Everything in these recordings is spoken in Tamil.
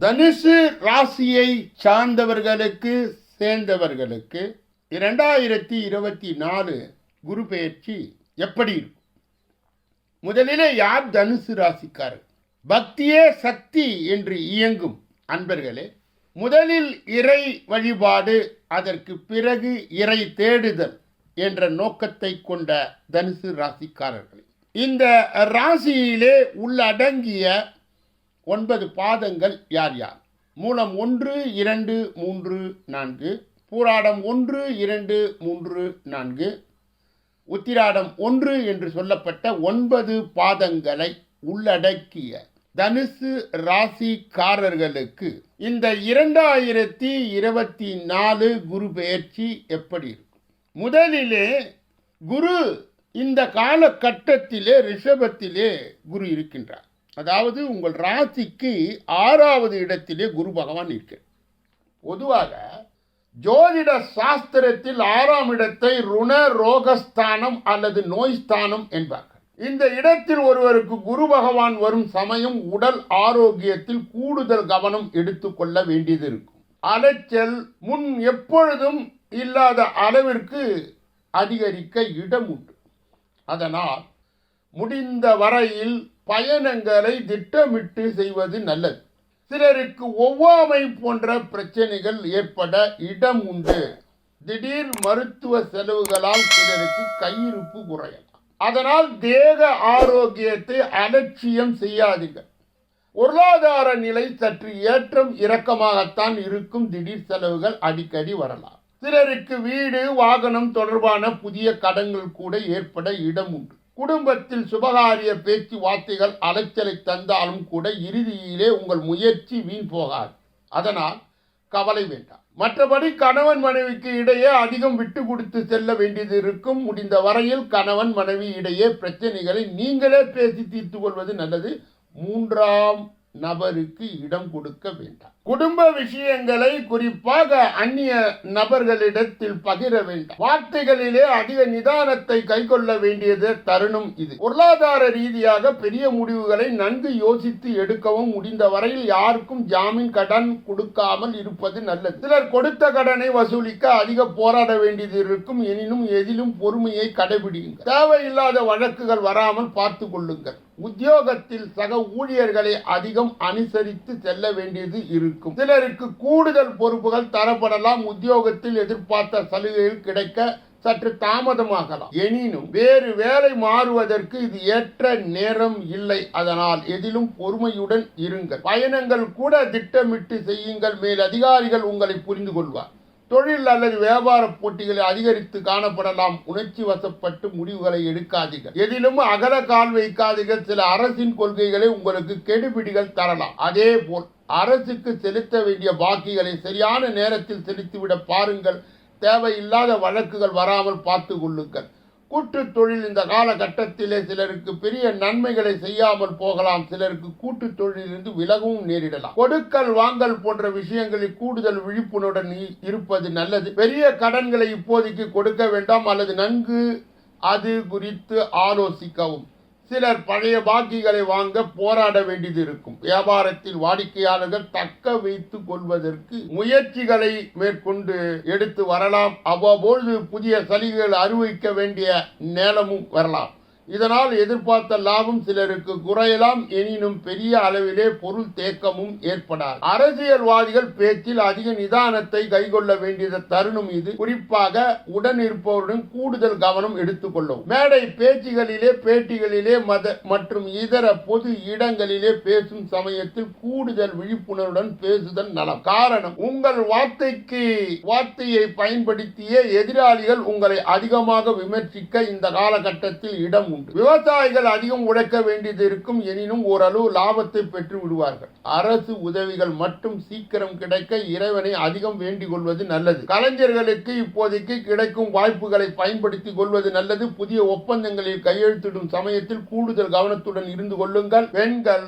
தனுசு ராசியை சார்ந்தவர்களுக்கு சேர்ந்தவர்களுக்கு இரண்டாயிரத்தி இருபத்தி நாலு குரு பயிற்சி எப்படி இருக்கும்? முதலிலே யார் தனுசு ராசிக்காரர்? பக்தியே சக்தி என்று இயங்கும் அன்பர்களே முதலில் இறை வழிபாடு அதற்கு பிறகு இறை தேடுதல் என்ற நோக்கத்தை கொண்ட தனுசு ராசிக்காரர்கள். இந்த ராசியிலே உள்ளடங்கிய ஒன்பது பாதங்கள் யார் யார்? மூலம் ஒன்று இரண்டு மூன்று நான்கு. பூராடம் ஒன்று இரண்டு மூன்று நான்கு. உத்திராடம் ஒன்று என்று சொல்லப்பட்ட ஒன்பது பாதங்களை உள்ளடக்கிய தனுசு ராசிக்காரர்களுக்கு இந்த இரண்டாயிரத்தி இருபத்தி நாலு குரு பெயர்ச்சி எப்படி இருக்கும்? முதலிலே குரு இந்த காலகட்டத்திலே ரிஷபத்திலே குரு இருக்கின்றார். அதாவது உங்கள் ராசிக்கு ஆறாவது இடத்திலே குரு பகவான் இருக்கிறார். பொதுவாக ஜோதிட சாஸ்திரத்தில் ஆறாம் இடத்தை ருண ரோகஸ்தானம் அல்லது நோய்ஸ்தானம் என்பார்கள். இந்த இடத்தில் ஒருவருக்கு குரு பகவான் வரும் சமயம் உடல் ஆரோக்கியத்தில் கூடுதல் கவனம் எடுத்துக்கொள்ள வேண்டியது இருக்கும். அலைச்சல் முன் எப்பொழுதும் இல்லாத அளவிற்கு அதிகரிக்க இடம் உண்டு. அதனால் முடிந்த வரையில் பயணங்களை திட்டமிட்டு செய்வது நல்லது. சிலருக்கு ஒவ்வாமை போன்ற பிரச்சனைகள் ஏற்பட இடம் உண்டு. திடீர் மருத்துவ செலவுகளால் சிலருக்கு கையிருப்பு குறையலாம். அதனால் தேக ஆரோக்கியத்தை அலட்சியம் செய்யாதீர்கள். பொருளாதார நிலை சற்று ஏற்றம் இறக்கமாகத்தான் இருக்கும் திடீர் செலவுகள் அடிக்கடி வரலாம். சிலருக்கு வீடு வாகனம் தொடர்பான புதிய கடன்கள் கூட ஏற்பட இடம் உண்டு. குடும்பத்தில் சுபகாரிய பேச்சு வார்த்தைகள் அலைச்சலை தந்தாலும் கூட இறுதியிலே உங்கள் முயற்சி வீண் போகாது. அதனால் கவலை வேண்டாம். மற்றபடி கணவன் மனைவிக்கு இடையே அதிகம் விட்டு கொடுத்து செல்ல வேண்டியது இருக்கும். முடிந்த வரையில் கணவன் மனைவி இடையே பிரச்சனைகளை நீங்களே பேசி தீர்த்து கொள்வது நல்லது. மூன்றாம் நபருக்கு இடம் கொடுக்க வேண்டாம். குடும்ப விஷயங்களை குறிப்பாக அந்நிய நபர்களிடத்தில் பகிர வேண்டாம். வார்த்தைகளிலே அதிக நிதானத்தை கைக்கொள்ள வேண்டியது தருணம் இது. பொருளாதார ரீதியாக பெரிய முடிவுகளை நன்கு யோசித்து எடுக்கவும் முடிந்த வரையில் யாருக்கும் ஜாமீன் கடன் கொடுக்காமல் இருப்பது நல்லது. சிலர் கொடுத்த கடனை வசூலிக்க அதிக போராட வேண்டியது இருக்கும். எனினும் எதிலும் பொறுமையை கடைபிடியுங்கள். தேவையில்லாத வழக்குகள் வராமல் பார்த்து கொள்ளுங்கள். உத்தியோகத்தில் சக ஊழியர்களை அதிகம் அனுசரித்து செல்ல வேண்டியது இருக்கும். சிலருக்கு கூடுதல் பொறுப்புகள் தரப்படலாம். உத்தியோகத்தில் எதிர்பார்த்த சலுகைகள் கிடைக்க சற்று தாமதமாகலாம். எனினும் வேறு வேலை மாறுவதற்கு இது ஏற்ற நேரம் இல்லை. அதனால் எதிலும் பொறுமையுடன் இருங்கள். பயணங்கள் கூட திட்டமிட்டு செய்யுங்கள். மேல் அதிகாரிகள் உங்களை புரிந்து கொள்வார் தொழில் அல்லது வியாபார போட்டிகளை அதிகரித்து காணப்படலாம். உணர்ச்சி வசப்பட்டு முடிவுகளை எடுக்காதீர்கள். எதிலும் அகல கால் வைக்காதீர்கள். சில அரசின் கொள்கைகளை உங்களுக்கு கெடுபிடிகள் தரலாம். அதே போல் அரசுக்கு செலுத்த வேண்டிய பாக்கிகளை சரியான நேரத்தில் செலுத்திவிட பாருங்கள். தேவையில்லாத வழக்குகள் வராமல் பார்த்து கொள்ளுங்கள். கூட்டுத் தொழில் இந்த காலகட்டத்திலே சிலருக்கு பெரிய நன்மைகளை செய்யாமல் போகலாம். சிலருக்கு கூட்டுத் தொழிலிருந்து விலகவும் நேரிடலாம். கொடுக்கல் வாங்கல் போன்ற விஷயங்களில் கூடுதல் விழிப்புணர்வுடன் இருப்பது நல்லது. பெரிய கடன்களை இப்போதைக்கு கொடுக்க வேண்டாம் அல்லது நன்கு அது குறித்து ஆலோசிக்கவும். சிலர் பழைய பாக்கிகளை வாங்க போராட வேண்டியது இருக்கும். வியாபாரத்தில் வாடிக்கையாளர்கள் தக்க வைத்துக் கொள்வதற்கு முயற்சிகளை மேற்கொண்டு எடுத்து வரலாம். அவ்வப்பொழுது புதிய சலுகைகள் அறிவிக்க வேண்டிய நேரமும் வரலாம். இதனால் எதிர்பார்த்த லாபம் சிலருக்கு குறையலாம். எனினும் பெரிய அளவிலே பொருள் தேக்கமும் ஏற்படாது. அரசியல்வாதிகள் பேச்சில் அதிக நிதானத்தை கைகொள்ள வேண்டிய தருணம் இது. குறிப்பாக உடன் இருப்பவருடன் கூடுதல் கவனம் எடுத்துக்கொள்ளும் மேடை பேச்சுகளிலே பேட்டிகளிலே மத மற்றும் இதர பொது இடங்களிலே பேசும் சமயத்தில் கூடுதல் விழிப்புணர்வுடன் பேசுதல் நலம். காரணம் உங்கள் வார்த்தைக்கு வார்த்தையை பயன்படுத்திய எதிராளிகள் உங்களை அதிகமாக விமர்சிக்க இந்த காலகட்டத்தில் இடம் உண்டு. விவசாயிகள் அதிகம் உழைக்க வேண்டியது இருக்கும் எனினும் ஓரளவு லாபத்தை பெற்று விடுவார்கள். அரசு உதவிகள் மட்டும் சீக்கிரம் கிடைக்க இறைவனை அதிகம் வேண்டிக் கொள்வது நல்லது. கலைஞர்களுக்கு இப்போதைக்கு கிடைக்கும் வாய்ப்புகளை பயன்படுத்திக் கொள்வது நல்லது. புதிய ஒப்பந்தங்களில் கையெழுத்திடும் சமயத்தில் கூடுதல் கவனத்துடன் இருந்து கொள்ளுங்கள். பெண்கள்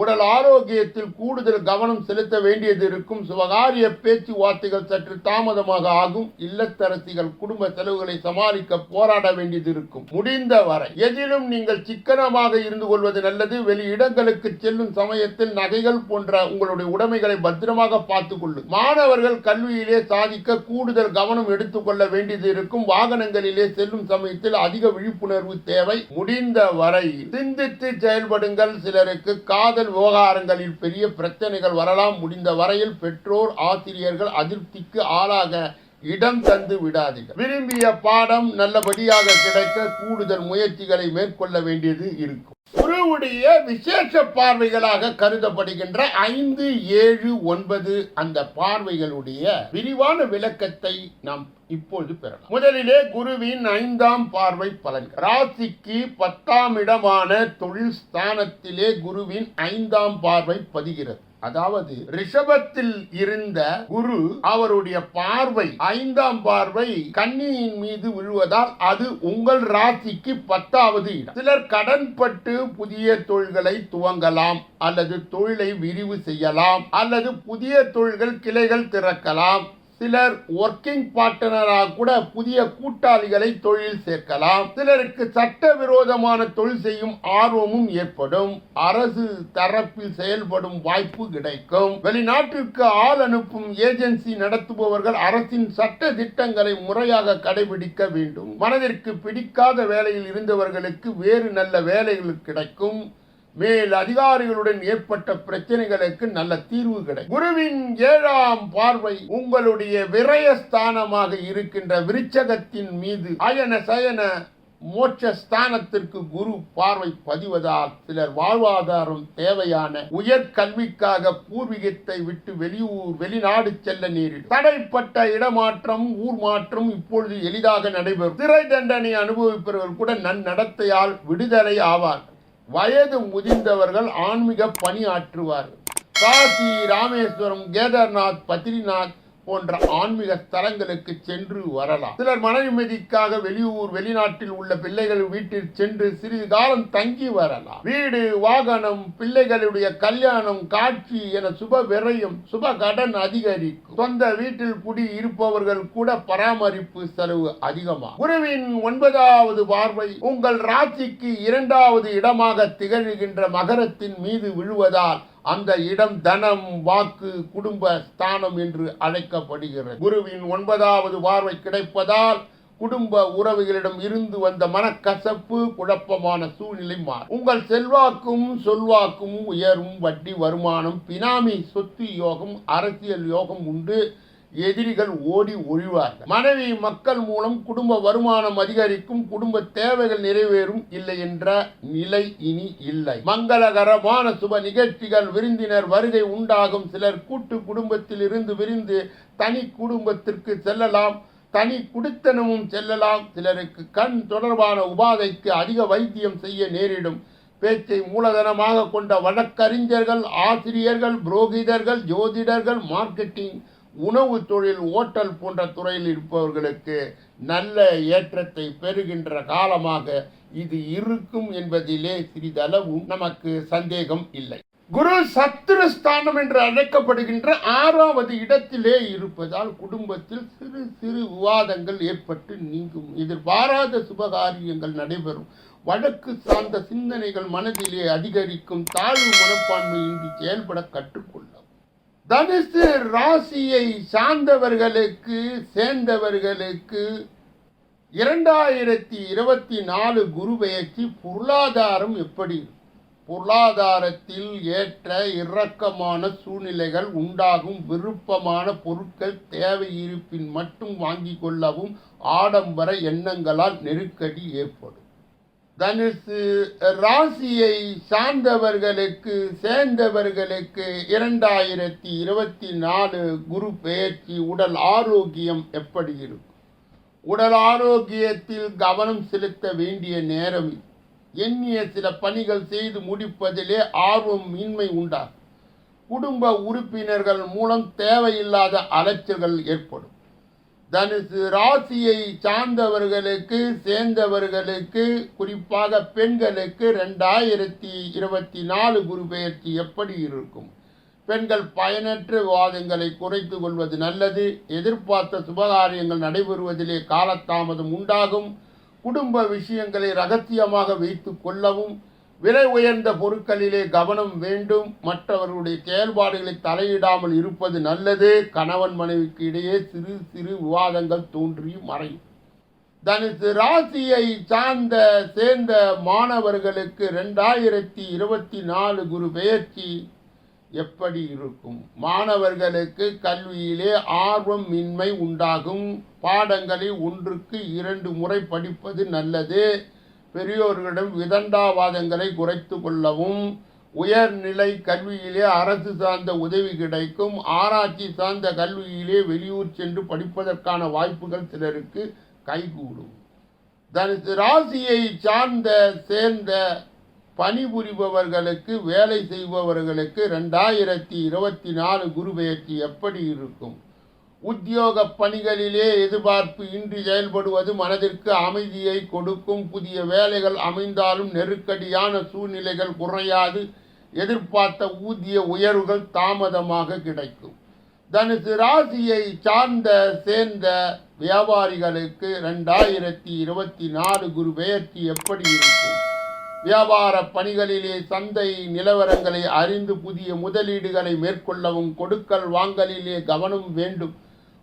உடல் ஆரோக்கியத்தில் கூடுதல் கவனம் செலுத்த வேண்டியது இருக்கும். சுவகாரிய பேச்சுவார்த்தைகள் சற்று தாமதமாக ஆகும். இல்லத்தரசிகள் குடும்ப செலவுகளை சமாளிக்க போராட வேண்டியது இருக்கும். முடிந்த வரை எதிலும் நீங்கள் சிக்கனமாக இருந்து கொள்வது நல்லது. வெளி இடங்களுக்கு செல்லும் சமயத்தில் நகைகள் போன்ற உங்களுடைய உடைமைகளை பத்திரமாக பார்த்துக் கொள்ளும் மாணவர்கள் கல்வியிலே சாதிக்க கூடுதல் கவனம் எடுத்துக்கொள்ள வேண்டியது இருக்கும். வாகனங்களிலே செல்லும் சமயத்தில் அதிக விழிப்புணர்வு தேவை. முடிந்த வரை சிந்தித்து செயல்படுங்கள். சிலருக்கு காதல் விவகாரங்களில் பெரிய பிரச்சனைகள் வரலாம். முடிந்த வரையில் பெற்றோர் ஆசிரியர்கள் அதிருப்திக்கு ஆளாக இடம் தந்து விடாதீர்கள். விரும்பிய பாடம் நல்லபடியாக கிடைக்க கூடுதல் முயற்சிகளை மேற்கொள்ள வேண்டியது இருக்கும். குருவுடைய விசேஷ பார்வைகளாக கருதப்படுகின்ற ஐந்து ஏழு ஒன்பது அந்த பார்வைகளுடைய விரிவான விளக்கத்தை நாம் இப்பொழுது பெறலாம். முதலிலே குருவின் ஐந்தாம் பார்வை பலன்கள் ராசிக்கு பத்தாம் இடமான தொழில் ஸ்தானத்திலே குருவின் ஐந்தாம் பார்வை பதிகிறது. அதாவது ரிஷபத்தில் இருந்த குரு அவருடைய பார்வை ஐந்தாம் பார்வை கன்னியின் மீது விழுவதால் அது உங்கள் ராசிக்கு பத்தாவது இடம். சிலர் கடன்பட்டு புதிய தொழில்களை துவங்கலாம் அல்லது தொழிலை விரிவு செய்யலாம் அல்லது புதிய தொழில்கள் கிளைகள் திறக்கலாம் சிலர் ஒர்க்கிங் பார்ட்னராக கூட புதிய கூட்டாளிகளை தொழில் சேர்க்கலாம். சிலருக்கு சட்ட விரோதமான தொழில் செய்யும் ஆர்வமும் ஏற்படும். அரசு தரப்பில் செயல்படும் வாய்ப்பு கிடைக்கும். வெளிநாட்டிற்கு ஆள் அனுப்பும் ஏஜென்சி நடத்துபவர்கள் அரசின் சட்ட திட்டங்களை முறையாக கடைபிடிக்க வேண்டும். மனதிற்கு பிடிக்காத வேலையில் இருந்தவர்களுக்கு வேறு நல்ல வேலைகள் கிடைக்கும். மேல் அதிகாரிகளுடன் ஏற்பட்ட பிரச்சனைகளுக்கு நல்ல தீர்வு கிடைக்கும். குருவின் ஏழாம் பார்வை உங்களுடைய விரயஸ்தானமாக இருக்கின்ற விருச்சகத்தின் மீது அயன சயன மோட்ச ஸ்தானத்திற்கு குரு பார்வை பதிவதால் சிலர் வாழ்வாதாரம் தேவையான உயர்கல்விக்காக பூர்வீகத்தை விட்டு வெளியூர் வெளிநாடு செல்ல நேரிடும். தடைப்பட்ட இடமாற்றம் ஊர் மாற்றம் இப்பொழுது எளிதாக நடைபெறும். சிறை தண்டனை அனுபவிப்பவர்கள் கூட நன்னடத்தையால் விடுதலை ஆவார்கள். வயது முதிர்ந்தவர்கள் ஆன்மீக பணி ஆற்றுவார்கள் காசி ராமேஸ்வரம் கேதார்நாத் பத்ரிநாத் போன்ற ஆன்மீக ஸ்தலங்களுக்கு சென்று வரலாம். சிலர் மன நிம்மதிக்காக வெளியூர் வெளிநாட்டில் உள்ள பிள்ளைகள் வீட்டில் சென்று சிறிது காலம் தங்கி வரலாம். வீடு வாகனம் பிள்ளைகளுடைய கல்யாணம் காட்சி என சுப விரயம் சுப கடன் அதிகரிக்கும். சொந்த வீட்டில் குடி இருப்பவர்கள் கூட பராமரிப்பு செலவு அதிகமாகும். குருவின் ஒன்பதாவது பார்வை உங்கள் ராசிக்கு இரண்டாவது இடமாக திகழ்கின்ற மகரத்தின் மீது விழுவதால் அந்த இடம் தனம் வாக்கு குடும்ப ஸ்தானம் என்று அழைக்கப்படுகிறது. குருவின் ஒன்பதாவது பார்வை கிடைப்பதால் குடும்ப உறவுகளிடம் இருந்து வந்த மனக்கசப்பு குழப்பமான சூழ்நிலை மாறும். உங்கள் செல்வாக்கும் சொல்வாக்கும் உயரும் வட்டி வருமானம் பினாமி சொத்து யோகம் அரசியல் யோகம் உண்டு. எதிரிகள் ஓடி ஒழிவார்கள். மனைவி மக்கள் மூலம் குடும்ப வருமானம் அதிகரிக்கும் குடும்ப தேவைகள் நிறைவேறும் இல்லை என்ற நிலை இனி இல்லை. மங்களகரமான சுப நிகழ்ச்சிகள் விருந்தினர் வருகை உண்டாகும். சிலர் கூட்டு குடும்பத்தில் இருந்து விரிந்து தனி குடும்பத்திற்கு செல்லலாம். தனி குடித்தனமும் செல்லலாம். சிலருக்கு கண் தொடர்பான உபாதைக்கு அதிக வைத்தியம் செய்ய நேரிடும். பேச்சை மூலதனமாக கொண்ட வழக்கறிஞர்கள் ஆசிரியர்கள் புரோகிதர்கள் ஜோதிடர்கள் மார்க்கெட்டிங் உணவு தொழில் ஓட்டல் போன்ற துறையில் இருப்பவர்களுக்கு நல்ல ஏற்றத்தை பெறுகின்ற காலமாக இது இருக்கும் என்பதிலே சிறிதளவும் நமக்கு சந்தேகம் இல்லை. குரு சத்துருஸ்தானம் என்று அழைக்கப்படுகின்ற ஆறாவது இடத்திலே இருப்பதால் குடும்பத்தில் சிறு சிறு விவாதங்கள் ஏற்பட்டு நீங்கும். எதிர்பாராத சுபகாரியங்கள் நடைபெறும். வழக்கு சார்ந்த சிந்தனைகள் மனதிலே அதிகரிக்கும். தாழ்வு மனப்பான்மையின்றி செயல்பட கற்றுக்கொள்ளும். தனுசு ராசியை சார்ந்தவர்களுக்கு சேர்ந்தவர்களுக்கு இரண்டாயிரத்தி இருபத்தி நாலு குரு பெயர்ச்சி பொருளாதாரம் எப்படி? பொருளாதாரத்தில் ஏற்ற இறக்கமான சூழ்நிலைகள் உண்டாகும். விருப்பமான பொருட்கள் தேவை இருப்பின் மட்டும் வாங்கிக் கொள்ளவும் ஆடம்பர எண்ணங்களால் நெருக்கடி ஏற்படும். தனுசு ராசியை சார்ந்தவர்களுக்கு சேர்ந்தவர்களுக்கு இரண்டாயிரத்தி இருபத்தி நாலு குரு பெயர்ச்சி உடல் ஆரோக்கியம் எப்படி இருக்கும்? உடல் ஆரோக்கியத்தில் கவனம் செலுத்த வேண்டிய நேரம் எண்ணிய சில பணிகள் செய்து முடிப்பதிலே ஆர்வம் இன்மை உண்டாகும். குடும்ப உறுப்பினர்கள் மூலம் தேவையில்லாத அலைச்சல்கள் ஏற்படும். தனுசு ராசியை சார்ந்தவர்களுக்கு சேர்ந்தவர்களுக்கு குறிப்பாக பெண்களுக்கு ரெண்டாயிரத்தி இருபத்தி நாலு குரு பெயர்ச்சி எப்படி இருக்கும்? பெண்கள் பயனற்ற விவாதங்களை குறைத்து கொள்வது நல்லது. எதிர்பார்த்த சுபகாரியங்கள் நடைபெறுவதிலே காலதாமதம் உண்டாகும். குடும்ப விஷயங்களை ரகசியமாக வைத்து கொள்ளவும் விலை உயர்ந்த பொருட்களிலே கவனம் வேண்டும். மற்றவர்களுடைய செயல்பாடுகளை தலையிடாமல் இருப்பது நல்லது. கணவன் மனைவிக்கு இடையே சிறு சிறு விவாதங்கள் தோன்றி மறையும். தனுசு ராசியை சார்ந்த சேர்ந்த மாணவர்களுக்கு ரெண்டாயிரத்தி இருபத்தி நாலு குரு பெயர்ச்சி எப்படி இருக்கும்? மாணவர்களுக்கு கல்வியிலே ஆர்வம் இன்மை உண்டாகும். பாடங்களை ஒன்றுக்கு இரண்டு முறை படிப்பது நல்லது. பெரியோர்களிடம் விதண்டாவாதங்களை குறைத்து கொள்ளவும் உயர்நிலை கல்வியிலே அரசு சார்ந்த உதவி கிடைக்கும் ஆராய்ச்சி சார்ந்த கல்வியிலே வெளியூர் சென்று படிப்பதற்கான வாய்ப்புகள் சிலருக்கு கைகூடும். தனுசு ராசியை சார்ந்த சேர்ந்த பணிபுரிபவர்களுக்கு வேலை செய்பவர்களுக்கு ரெண்டாயிரத்தி இருபத்தி நாலு குரு பெயர்ச்சி எப்படி இருக்கும்? உத்தியோக பணிகளிலே எதிர்பார்ப்பு இன்றி செயல்படுவது மனதிற்கு அமைதியை கொடுக்கும். புதிய வேலைகள் அமைந்தாலும் நெருக்கடியான சூழ்நிலைகள் குறையாது. எதிர்பார்த்த ஊதிய உயர்வுகள் தாமதமாக கிடைக்கும். தனுசு ராசியை சார்ந்த சேர்ந்த வியாபாரிகளுக்கு ரெண்டாயிரத்தி இருபத்தி நாலு குரு பெயர்ச்சி எப்படி இருக்கும்? வியாபார பணிகளிலே சந்தை நிலவரங்களை அறிந்து புதிய முதலீடுகளை மேற்கொள்ளவும் கொடுக்கல் வாங்கலிலே கவனம் வேண்டும்.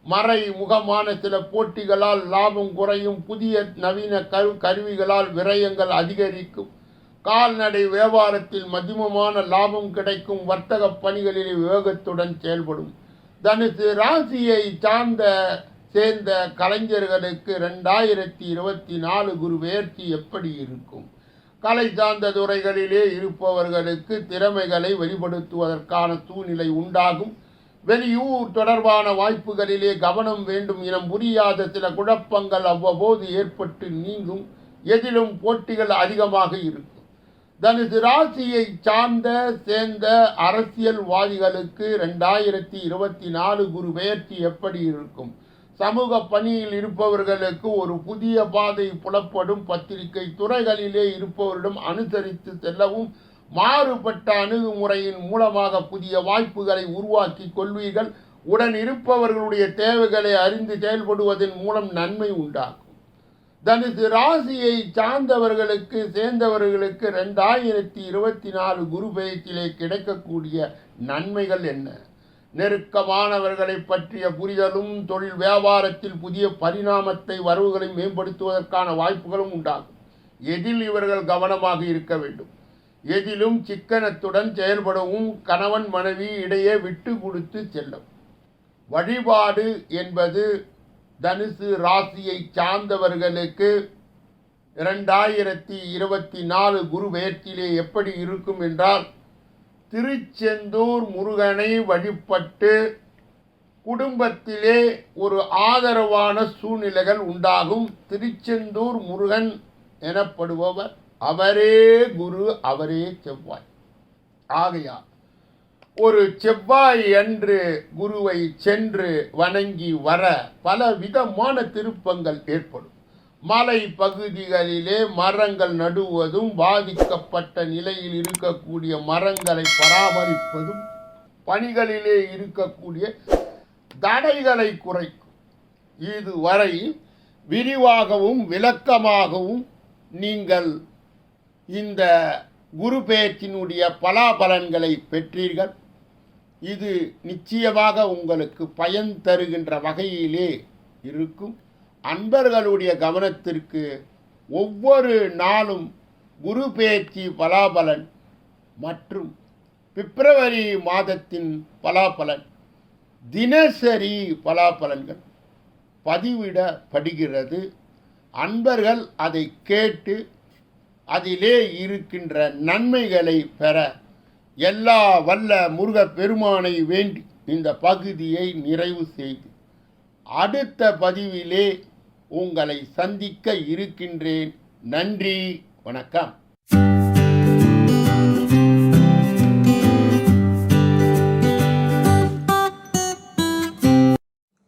மறை முகமான சில போட்டிகளால் லாபம் குறையும் புதிய நவீன கரு கருவிகளால் விரயங்கள் அதிகரிக்கும். கால்நடை வியாபாரத்தில் மதிமமான லாபம் கிடைக்கும் வர்த்தக பணிகளில் விவேகத்துடன் செயல்படும். தனுசு ராசியை சார்ந்த சேர்ந்த கலைஞர்களுக்கு ரெண்டாயிரத்தி இருபத்தி நாலு குரு பெயர்ச்சி எப்படி இருக்கும்? கலை சார்ந்த துறைகளிலே இருப்பவர்களுக்கு திறமைகளை வெளிப்படுத்துவதற்கான சூழ்நிலை உண்டாகும். வெளியூர் தொடர்பான வாய்ப்புகளிலே கவனம் வேண்டும் என புரியாத சில குழப்பங்கள் அவ்வப்போது ஏற்பட்டு நீங்கும். எதிலும் போட்டிகள் அதிகமாக இருக்கும். தனுசு ராசியை சார்ந்த சேர்ந்த அரசியல்வாதிகளுக்கு ரெண்டாயிரத்தி இருபத்தி நாலு குரு பெயர்ச்சி எப்படி இருக்கும்? சமூக பணியில் இருப்பவர்களுக்கு ஒரு புதிய பாதை புலப்படும். பத்திரிகை துறைகளிலே இருப்பவரிடம் அனுசரித்து செல்லவும் மாறுபட்ட அணுகுமுறையின் மூலமாக புதிய வாய்ப்புகளை உருவாக்கி கொள்வீர்கள். உடன் இருப்பவர்களுடைய தேவைகளை அறிந்து செயல்படுவதன் மூலம் நன்மை உண்டாகும். தனுசு ராசியை சார்ந்தவர்களுக்கு சேர்ந்தவர்களுக்கு ரெண்டாயிரத்தி இருபத்தி நாலு குரு பெயர்ச்சியிலே கிடைக்கக்கூடிய நன்மைகள் என்ன? நெருக்கமானவர்களை பற்றிய புரிதலும் தொழில் வியாபாரத்தில் புதிய பரிணாமத்தை வரவுகளை மேம்படுத்துவதற்கான வாய்ப்புகளும் உண்டாகும். எதில் இவர்கள் கவனமாக இருக்க வேண்டும்? எதிலும் சிக்கனத்துடன் செயல்படவும் கணவன் மனைவி இடையே விட்டு கொடுத்து செல்லும். வழிபாடு என்பது தனுசு ராசியை சார்ந்தவர்களுக்கு இரண்டாயிரத்தி இருபத்தி நாலு குரு பெயர்ச்சியிலே எப்படி இருக்கும் என்றால் திருச்செந்தூர் முருகனை வழிபட்டு குடும்பத்திலே ஒரு ஆதரவான சூழ்நிலைகள் உண்டாகும். திருச்செந்தூர் முருகன் எனப்படுபவர். அவரே குரு அவரே செவ்வாய். ஆகையால் ஒரு செவ்வாய் என்று குருவை சென்று வணங்கி வர பல விதமான திருப்பங்கள் ஏற்படும். மலை பகுதிகளிலே மரங்கள் நடுவதும் பாதிக்கப்பட்ட நிலையில் இருக்கக்கூடிய மரங்களை பராமரிப்பதும் பணிகளிலே இருக்கக்கூடிய தடைகளை குறைக்கும். இதுவரை விரிவாகவும் விளக்கமாகவும் நீங்கள் இந்த குரு பெயர்ச்சியினுடைய பலாபலன்களை பெற்றீர்கள். இது நிச்சயமாக உங்களுக்கு பயன் தருகின்ற வகையிலே இருக்கும். அன்பர்களுடைய கவனத்திற்கு ஒவ்வொரு நாளும் குரு பெயர்ச்சி பலாபலன் மற்றும் பிப்ரவரி மாதத்தின் பலாபலன் தினசரி பலாபலன்கள் பதிவிடப்படுகிறது. அன்பர்கள் அதை கேட்டு அதிலே இருக்கின்ற நன்மைகளை பெற எல்லா வல்ல முருகப் பெருமானை வேண்டி இந்த பகுதியை நிறைவு செய்து அடுத்த பதிவிலே உங்களை சந்திக்க இருக்கின்றேன். நன்றி வணக்கம்.